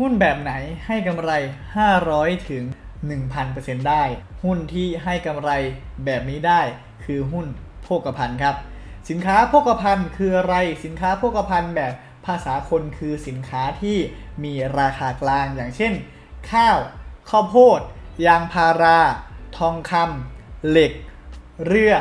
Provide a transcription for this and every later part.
หุ้นแบบไหนให้กำไร 500 ถึง 1,000%ได้ หุ้นที่ให้กำไรแบบนี้ได้ คือหุ้นโภคภัณฑ์ครับ สินค้าโภคภัณฑ์คืออะไร สินค้าโภคภัณฑ์แบบภาษาคนคือสินค้าที่มีราคากลางอย่างเช่น ข้าว ข้าวโพด ยางพารา ทองคำเหล็ก เรือ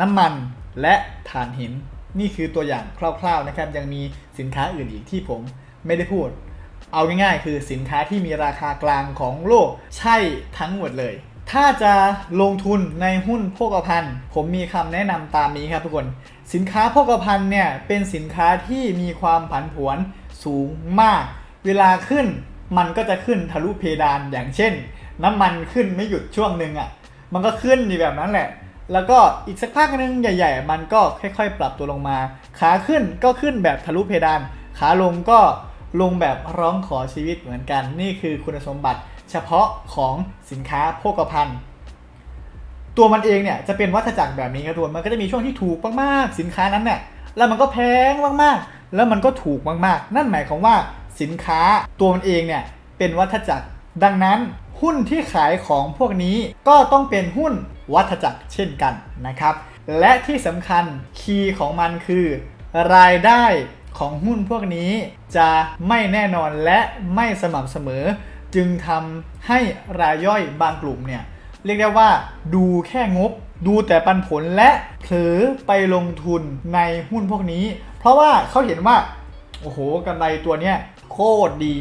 น้ำมัน และถ่านหิน นี่คือตัวอย่างคร่าวๆนะครับ ยังมีสินค้าอื่นอีกที่ผมไม่ได้พูด เอาง่ายๆ คือสินค้าที่มีราคากลางของโลกใช่ทั้งหมดเลย ถ้าจะลงทุนในหุ้นโภคภัณฑ์ ผมมีคำแนะนำตามนี้ครับทุกคน สินค้าโภคภัณฑ์เนี่ยเป็นสินค้าที่มีความผันผวนสูงมาก เวลาขึ้นมันก็จะขึ้นทะลุเพดานอย่างเช่น น้ำมันขึ้นไม่หยุดช่วงหนึ่งอะ่ะมันก็ขึ้นอยู่แบบนั้นแหละ แล้วก็อีกสักพักหนึงใหญ่ ๆ มันก็ค่อย ๆ ปรับตัวลงมา ขาขึ้นก็ขึ้นแบบทะลุเพดาน ขาลงก็ ลงแบบร้องขอชีวิตเหมือนกัน นี่คือคุณสมบัติเฉพาะของสินค้าโภคภัณฑ์ ตัวมันเองเนี่ยจะเป็นวัฏจักรแบบนี้ครับทุกคนมันก็จะมีช่วงที่ถูกมากๆสินค้านั้นเนี่ยแล้วมันก็แพงมากๆ แล้วมันก็ถูกมากๆ นั่นหมายความว่าสินค้าตัวมันเองเนี่ยเป็นวัฏจักรดังนั้นหุ้นที่ขายของพวกนี้ก็ต้องเป็นหุ้นวัฏจักรเช่นกันนะครับ และที่สำคัญคีย์ของมันคือ รายได้ ของหุ้นพวกนี้จะไม่แน่นอนและไม่สม่ำเสมอ จึงทำให้รายย่อยบางกลุ่มเนี่ยเรียกได้ว่าดูแค่งบ ดูแต่ปันผลและเผลอไปลงทุนในหุ้นพวกนี้ เพราะว่าเขาเห็นว่า โอ้โหกำไรตัวเนี้ยโคตรดี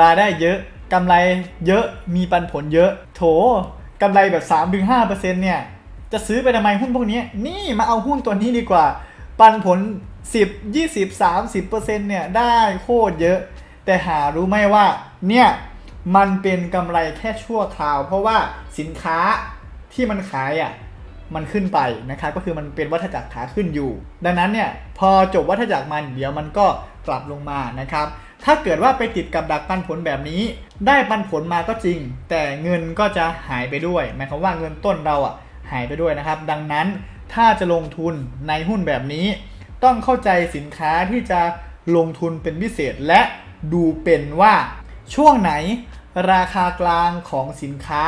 รายได้เยอะกำไรเยอะมีปันผลเยอะ โถกำไรแบบ 3-5%เนี่ยจะซื้อไปทำไมหุ้นพวกนี้ นี่มาเอาหุ้นตัวนี้ดีกว่า ปันผล 10 20 30%เนี่ยได้โคตรเยอะ แต่หารู้ไหมว่าเนี่ยมันเป็นกำไรแค่ชั่วคราว เพราะว่าสินค้าที่มันขายอะมันขึ้นไปนะครับก็คือมันเป็นวัฏจักรขาขึ้นอยู่ ดังนั้นเนี่ยพอจบวัฏจักรมันเดี๋ยวมันก็กลับลงมานะครับ ถ้าเกิดว่าไปติดกับดักปันผลแบบนี้ ได้ปันผลมาก็จริง แต่เงินก็จะหายไปด้วยหมายความว่าเงินต้นเราอะหายไปด้วยนะครับ ดังนั้น ถ้าจะลงทุนในหุ้นแบบนี้ ต้องเข้าใจสินค้าที่จะลงทุนเป็นพิเศษและดูเป็นว่าช่วงไหนราคากลางของสินค้า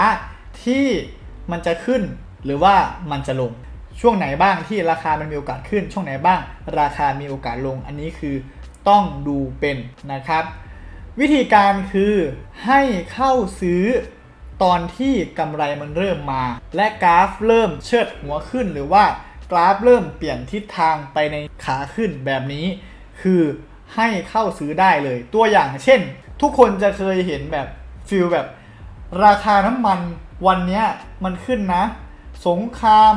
ที่มันจะขึ้นหรือว่ามันจะลง ช่วงไหนบ้างที่ราคามันมีโอกาสขึ้น ช่วงไหนบ้าง ราคามีโอกาสลง อันนี้คือต้องดูเป็นนะครับ วิธีการคือให้เข้าซื้อ ตอนที่กำไรมันเริ่มมา และกราฟเริ่มเชิดหัวขึ้น หรือว่ากราฟเริ่มเปลี่ยนทิศทางไปในขาขึ้นแบบนี้ คือให้เข้าซื้อได้เลย ตัวอย่างเช่น ทุกคนจะเคยเห็นแบบฟิลแบบ ราคาน้ำมันวันเนี้ยมันขึ้นนะ สงคราม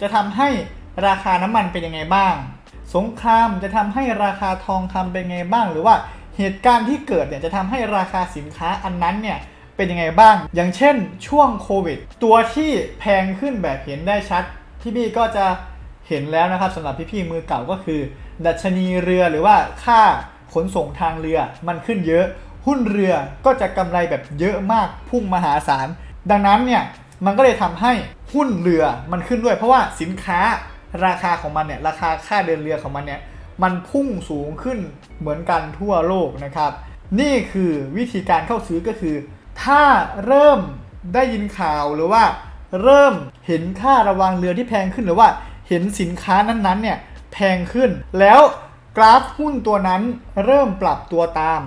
จะทำให้ราคาน้ำมันเป็นยังไงบ้าง สงครามจะทำให้ราคาทองคำเป็นยังไงบ้าง หรือว่าเหตุการณ์ที่เกิดเนี่ยจะทำให้ราคาสินค้าอันนั้นเนี่ย เป็นยังไงบ้าง อย่างเช่นช่วงโควิด ตัวที่แพงขึ้นแบบเห็นได้ชัดพี่บี้ก็จะเห็นแล้วนะครับสำหรับพี่ๆมือเก่าก็คือ ดัชนีเรือหรือว่าค่าขนส่งทางเรือมันขึ้นเยอะ หุ้นเรือก็จะกำไรแบบเยอะมากพุ่งมหาศาล ดังนั้นเนี่ยมันก็เลยทำให้หุ้นเรือมันขึ้นด้วย เพราะว่าสินค้าราคาของมันเนี่ยราคาค่าเดินเรือของมันเนี่ยมันพุ่งสูงขึ้นเหมือนกันทั่วโลกนะครับ นี่คือวิธีการเข้าซื้อก็คือ ถ้าเริ่มได้ยินข่าวหรือว่า เริ่มเห็นค่าระวางเรือที่แพงขึ้นหรือว่าเห็นสินค้านั้นๆเนี่ยแพงขึ้น แล้วกราฟหุ้นตัวนั้นเริ่มปรับตัวตาม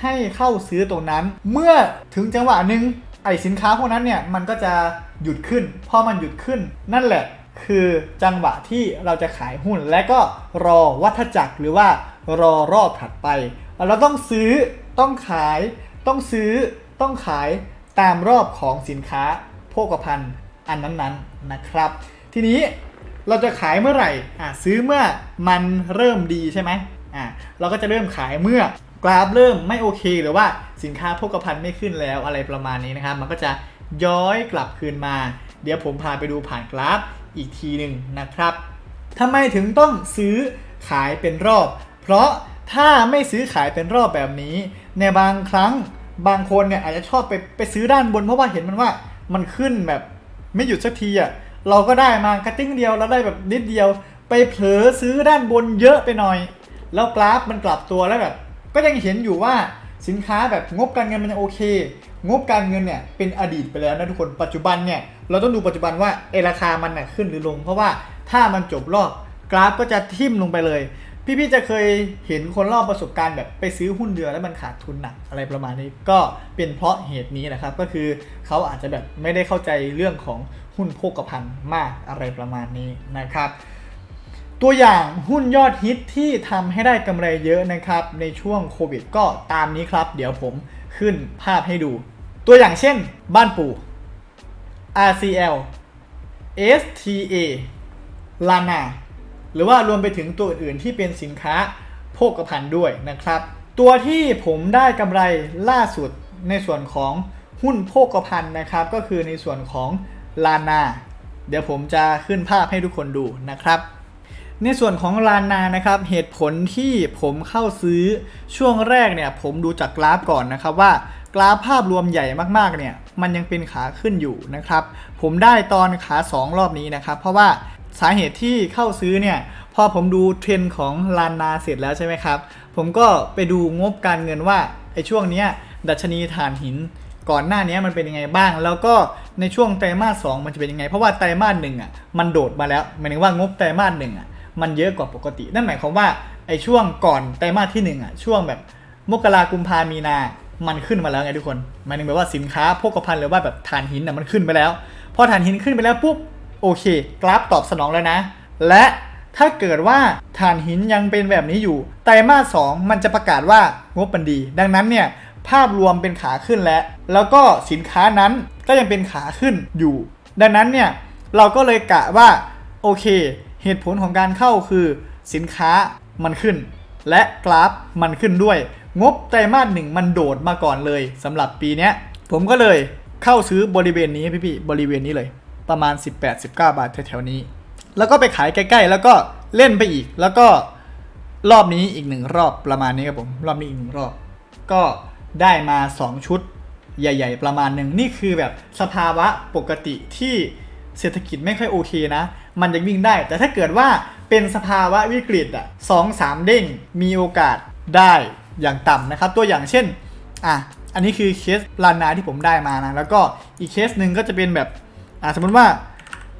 ให้เข้าซื้อตรงนั้น เมื่อถึงจังหวะหนึ่งไอสินค้าพวกนั้นเนี่ยมันก็จะหยุดขึ้น พอมันหยุดขึ้น นั่นแหละคือจังหวะที่เราจะขายหุ้น และก็รอวัฏจักรหรือว่ารอรอบถัดไป เราต้องซื้อต้องขายต้องซื้อ ต้องขายตามรอบของสินค้าโภคภัณฑ์อันนั้นๆนะครับ ทีนี้เราจะขายเมื่อไหร่อะซื้อเมื่อมันเริ่มดีใช่ไหมอะเราก็จะเริ่มขายเมื่อกราฟเริ่มไม่โอเค หรือว่าสินค้าโภคภัณฑ์ไม่ขึ้นแล้วอะไรประมาณนี้นะครับ มันก็จะย้อยกลับคืนมา เดี๋ยวผมพาไปดูผ่านกราฟอีกทีหนึ่งนะครับทำไมถึงต้องซื้อขายเป็นรอบ เพราะถ้าไม่ซื้อขายเป็นรอบแบบนี้ ในบางครั้ง บางคนเนี่ยอาจจะชอบไปไปซื้อด้านบนเพราะว่าเห็นมันว่ามันขึ้นแบบไม่หยุดสักทีอะเราก็ได้มากระติ้งเดียวแล้วได้แบบนิดเดียว ไปเผลอซื้อด้านบนเยอะไปหน่อย แล้วกราฟมันกลับตัวแล้วแบบก็ยังเห็นอยู่ว่าสินค้าแบบงบการเงินมันยังโอเค งบการเงินเนี่ยเป็นอดีตไปแล้วนะทุกคนปัจจุบันเนี่ยเราต้องดูปัจจุบันว่าเอราคามันน่ะขึ้นหรือลง เพราะว่าถ้ามันจบรอบกราฟก็จะทิ่มลงไปเลย พี่ๆจะเคยเห็นคนรอบประสบการณ์แบบไปซื้อหุ้นเดือแล้วมันขาดทุนหนักอะไรประมาณนี้ ก็เป็นเพราะเหตุนี้นะครับ ก็คือเขาอาจจะแบบไม่ได้เข้าใจเรื่องของหุ้นโภคภัณฑ์มากอะไรประมาณนี้นะครับ ตัวอย่างหุ้นยอดฮิตที่ทำให้ได้กำไรเยอะนะครับ ในช่วงโควิดก็ตามนี้ครับ เดี๋ยวผมขึ้นภาพให้ดู ตัวอย่างเช่น บ้านปู่ RCL STA Lana หรือว่ารวมไปถึงตัวอื่นๆที่เป็นสินค้าโภคภัณฑ์ด้วยนะครับ ตัวที่ผมได้กำไรล่าสุดในส่วนของหุ้นโภคภัณฑ์นะครับ ก็คือในส่วนของ Lana เดี๋ยวผมจะขึ้นภาพให้ทุกคนดูนะครับ ในส่วนของลานานะครับ เหตุผลที่ผมเข้าซื้อช่วงแรกเนี่ย ผมดูจากกราฟก่อนนะครับว่ากราฟภาพรวมใหญ่มากๆเนี่ย มันยังเป็นขาขึ้นอยู่นะครับ ผมได้ตอนขา 2 รอบนี้นะครับ เพราะว่า สาเหตุที่เข้าซื้อเนี่ยพอผมดูเทรนด์ของลานาเสร็จแล้วใช่ไหมครับ ผมก็ไปดูงบการเงินว่าไอ้ช่วงเนี้ยดัชนีฐานหินก่อนหน้านี้มันเป็นยังไงบ้าง แล้วก็ในช่วงไตรมาสสองมันจะเป็นยังไง เพราะว่าไตรมาสหนึ่งอะมันโดดมาแล้วหมายถึงว่างบไตรมาสหนึ่งอะมันเยอะกว่าปกติ นั่นหมายความว่าไอ้ช่วงก่อนไตรมาสที่หนึ่งอะช่วงแบบมกรากุมภามีนา มันขึ้นมาแล้วไงทุกคนหมายถึงแบบว่าสินค้าโภคภัณฑ์หรือว่าแบบถ่านหินอะมันขึ้นไปแล้ว พอถ่านหินขึ้นไปแล้วปุ๊บ โอเค กราฟตอบสนองแล้วนะ และถ้าเกิดว่าถ่านหินยังเป็นแบบนี้อยู่ ไตรมาสสองมันจะประกาศว่างบมันดี ดังนั้นเนี่ยภาพรวมเป็นขาขึ้นแล้ว แล้วก็สินค้านั้นก็ยังเป็นขาขึ้นอยู่ ดังนั้นเนี่ยเราก็เลยกะว่าโอเค เหตุผลของการเข้าคือสินค้ามันขึ้น และกราฟมันขึ้นด้วย งบไตรมาสหนึ่งมันโดดมาก่อนเลยสำหรับปีนี้ผมก็เลยเข้าซื้อบริเวณนี้พี่ๆบริเวณนี้เลย ประมาณ 18-19 บาทแถวๆนี้ แล้วก็ไปขายใกล้ๆ แล้วก็เล่นไปอีก แล้วก็รอบนี้อีกหนึ่งรอบประมาณนี้ครับผมรอบนี้อีกหนึ่งรอบ ก็ได้มา 2 ชุดใหญ่ ๆ ประมาณหนึ่งนี่คือแบบสภาวะปกติที่เศรษฐกิจไม่ค่อยโอเคนะ มันยังวิ่งได้ แต่ถ้าเกิดว่าเป็นสภาวะวิกฤตอะสองสามเด้งมีโอกาสได้อย่างต่ำนะครับ ตัวอย่างเช่นอะอันนี้คือเคสลานาที่ผมได้มานะ แล้วก็อีกเคสหนึ่งก็จะเป็นแบบ อะสมมติว่า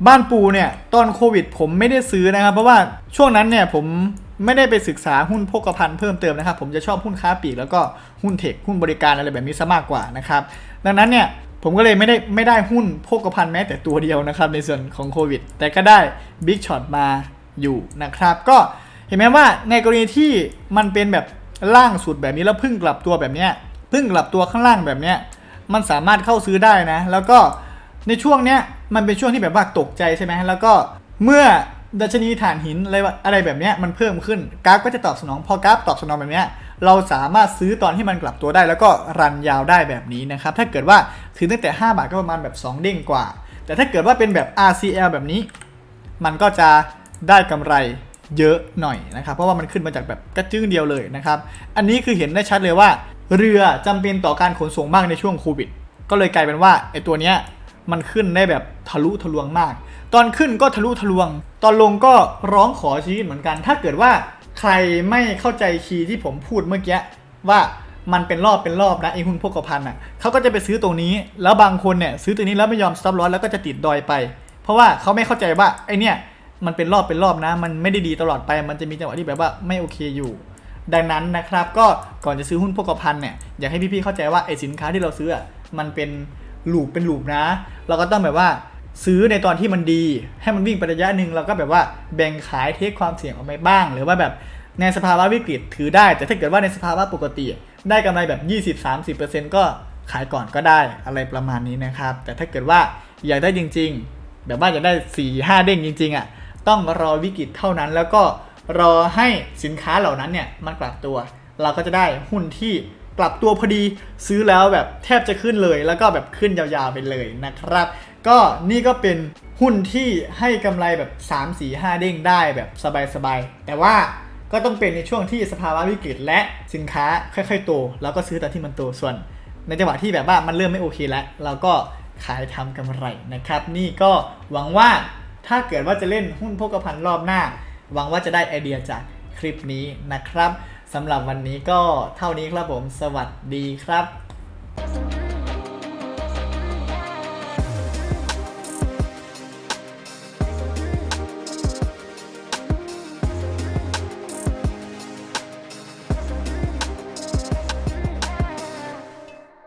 บ้านปูเนี่ยตอนโควิด ผมไม่ได้ซื้อนะครับ เพราะว่าช่วงนั้นเนี่ยผมไม่ได้ไปศึกษาหุ้นโภคภัณฑ์เพิ่มเติมนะครับ ผมจะชอบหุ้นค้าปลีกแล้วก็หุ้นเทคหุ้นบริการอะไรแบบนี้ซะมากกว่านะครับ ดังนั้นเนี่ยผมก็เลยไม่ได้ไม่ได้หุ้นโภคภัณฑ์แม้แต่ตัวเดียวนะครับ ในส่วนของโควิด แต่ก็ได้บิ๊กช็อตมาอยู่นะครับ ก็เห็นไหมว่าในกรณีที่มันเป็นแบบล่างสุดแบบนี้แล้วพึ่งกลับตัวแบบเนี้ยพึ่งกลับตัวข้างล่างแบบเนี้ยมันสามารถเข้าซื้อได้นะ แล้วก็ ในช่วงเนี้ยมันเป็นช่วงที่แบบว่าตกใจใช่ไหมแล้วก็เมื่อดัชนีฐานหินอะไรอะไรแบบเนี้ยมันเพิ่มขึ้นกราฟก็จะตอบสนอง พอกราฟตอบสนองแบบเนี้ยเราสามารถซื้อตอนที่มันกลับตัวได้ แล้วก็รันยาวได้แบบนี้นะครับ ถ้าเกิดว่าถือตั้งแต่ 5 บาทก็ประมาณแบบ 2 เด้งกว่า แต่ถ้าเกิดว่าเป็นแบบ RCL แบบนี้ มันก็จะได้กำไรเยอะหน่อยนะครับ เพราะว่ามันขึ้นมาจากแบบกระจึ้งเดียวเลยนะครับ อันนี้คือเห็นได้ชัดเลยว่า เรือจำเป็นต่อการขนส่งมากในช่วงโควิด ก็เลยกลายเป็นว่าไอ้ตัวเนี้ย มันขึ้นได้แบบทะลุทะลวงมาก ตอนขึ้นก็ทะลุทะลวง ตอนลงก็ร้องขอชีวิตเหมือนกัน ถ้าเกิดว่าใครไม่เข้าใจคีย์ที่ผมพูดเมื่อกี้ว่ามันเป็นรอบเป็นรอบนะไอ้หุ้นพวกกพันอะเขาก็จะไปซื้อตรงนี้ แล้วบางคนเนี่ยซื้อตัวนี้แล้วไม่ยอมสต็อปลอสแล้วก็จะติดดอยไป เพราะว่าเขาไม่เข้าใจว่าไอเนี่ยมันเป็นรอบเป็นรอบนะ มันไม่ได้ดีตลอดไป มันจะมีจังหวะที่แบบว่าไม่โอเคอยู่ ดังนั้นนะครับ ก็ก่อนจะซื้อหุ้นพวกกพันเนี่ยอยากให้พี่ๆเข้าใจว่าไอสินค้าที่เราซื้ออะมันเป็น ลูปเป็นลูปนะ เราก็ต้องแบบว่าซื้อในตอนที่มันดี ให้มันวิ่งไประยะหนึ่งเราก็แบบว่าแบ่งขายเทคความเสี่ยงออกไปบ้าง หรือว่าแบบในสภาวะวิกฤตถือได้ แต่ถ้าเกิดว่าในสภาวะปกติ ได้กำไรแบบ 20-30%ก็ขายก่อนก็ได้อะไรประมาณนี้นะครับ แต่ถ้าเกิดว่าอยากได้จริง ๆ แบบว่าอยากได้4ี่ห้าเด้งจริง ๆอะต้องรอวิกฤตเท่านั้น แล้วก็รอให้สินค้าเหล่านั้นเนี่ยมันกลับตัว เราก็จะได้หุ้นที่ กลับตัวพอดีซื้อแล้วแบบแทบจะขึ้นเลย แล้วก็แบบขึ้นยาวๆไปเลยนะครับ ก็นี่ก็เป็นหุ้นที่ให้กำไรแบบ 3 4 5 เด้งได้แบบสบายๆ แต่ว่าก็ต้องเป็นในช่วงที่สภาวะวิกฤตและสินค้าค่อยๆโตแล้วก็ซื้อตอนที่มันโตส่วน ในจังหวะที่แบบว่ามันเริ่มไม่โอเคแล้ว เราก็ขายทำกำไรนะครับ นี่ก็หวังว่าถ้าเกิดว่าจะเล่นหุ้นโภคภัณฑ์รอบหน้า หวังว่าจะได้ไอเดียจากคลิปนี้นะครับ สำหรับวันนี้ก็เท่านี้ครับผม สวัสดีครับ